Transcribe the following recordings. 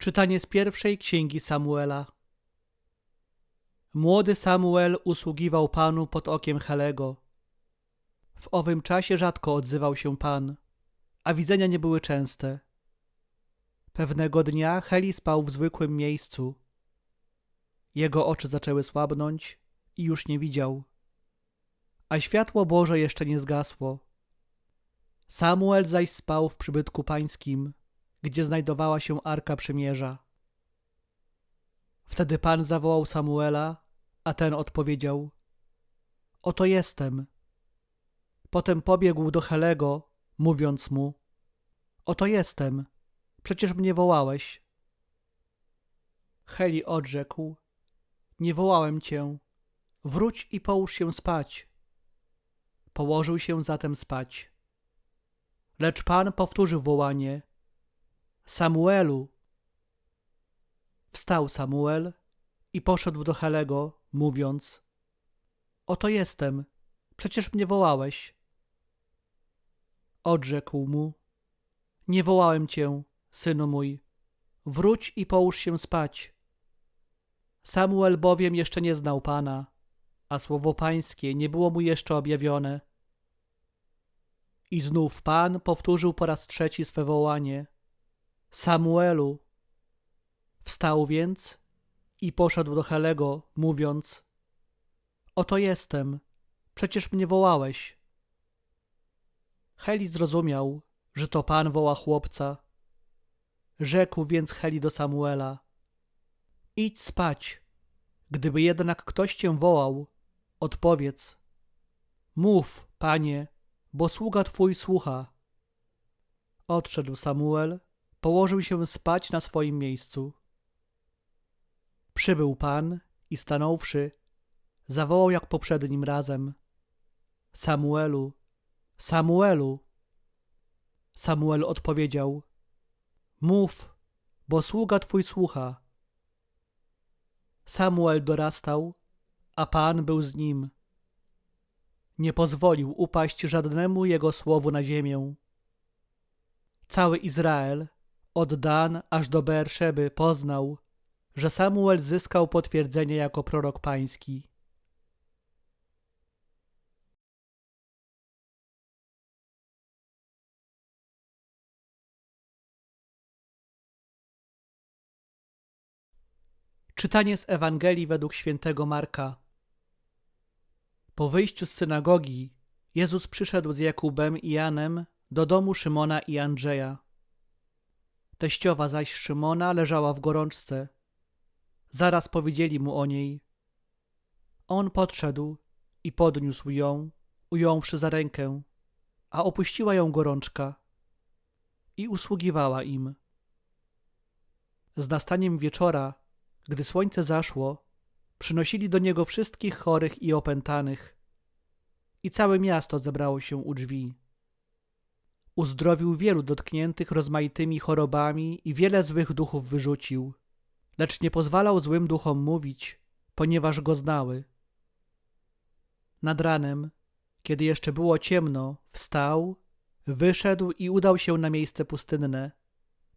Czytanie z pierwszej księgi Samuela. Młody Samuel usługiwał Panu pod okiem Helego. W owym czasie rzadko odzywał się Pan, a widzenia nie były częste. Pewnego dnia Heli spał w zwykłym miejscu. Jego oczy zaczęły słabnąć i już nie widział. A światło Boże jeszcze nie zgasło. Samuel zaś spał w przybytku pańskim, gdzie znajdowała się Arka Przymierza. Wtedy Pan zawołał Samuela, a ten odpowiedział: Oto jestem. Potem pobiegł do Helego, mówiąc mu: Oto jestem. Przecież mnie wołałeś. Heli odrzekł: Nie wołałem cię. Wróć i połóż się spać. Położył się zatem spać. Lecz Pan powtórzył wołanie: Samuelu. Wstał Samuel i poszedł do Helego, mówiąc: Oto jestem, przecież mnie wołałeś. Odrzekł mu: Nie wołałem cię, synu mój. Wróć i połóż się spać. Samuel bowiem jeszcze nie znał Pana, a słowo Pańskie nie było mu jeszcze objawione. I znów Pan powtórzył po raz trzeci swe wołanie: Samuelu. Wstał więc i poszedł do Helego, mówiąc: Oto jestem, przecież mnie wołałeś. Heli zrozumiał, że to Pan woła chłopca. Rzekł więc Heli do Samuela: Idź spać. Gdyby jednak ktoś cię wołał, odpowiedz: Mów, panie, bo sługa twój słucha. Odszedł Samuel, położył się spać na swoim miejscu. Przybył pan i stanąwszy, zawołał jak poprzednim razem: Samuelu, Samuelu. Samuel odpowiedział: Mów, bo sługa twój słucha. Samuel dorastał, a Pan był z nim. Nie pozwolił upaść żadnemu jego słowu na ziemię. Cały Izrael, od Dan aż do Beerszeby, poznał, że Samuel zyskał potwierdzenie jako prorok pański. Czytanie z Ewangelii według świętego Marka. Po wyjściu z synagogi Jezus przyszedł z Jakubem i Janem do domu Szymona i Andrzeja. Teściowa zaś Szymona leżała w gorączce. Zaraz powiedzieli mu o niej. On podszedł i podniósł ją, ująwszy za rękę, a opuściła ją gorączka i usługiwała im. Z nastaniem wieczora gdy słońce zaszło, przynosili do niego wszystkich chorych i opętanych, i całe miasto zebrało się u drzwi. Uzdrowił wielu dotkniętych rozmaitymi chorobami i wiele złych duchów wyrzucił, lecz nie pozwalał złym duchom mówić, ponieważ go znały. Nad ranem, kiedy jeszcze było ciemno, wstał, wyszedł i udał się na miejsce pustynne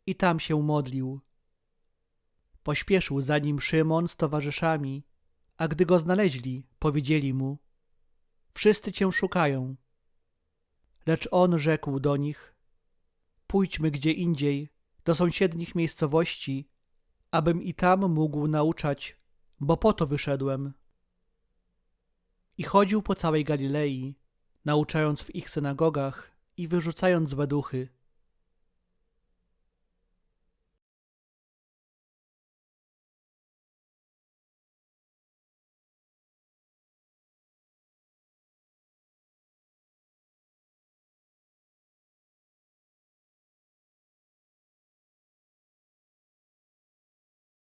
i tam się modlił. Pośpieszył za nim Szymon z towarzyszami, a gdy go znaleźli, powiedzieli mu: Wszyscy cię szukają. Lecz on rzekł do nich: Pójdźmy gdzie indziej, do sąsiednich miejscowości, abym i tam mógł nauczać, bo po to wyszedłem. I chodził po całej Galilei, nauczając w ich synagogach i wyrzucając złe duchy.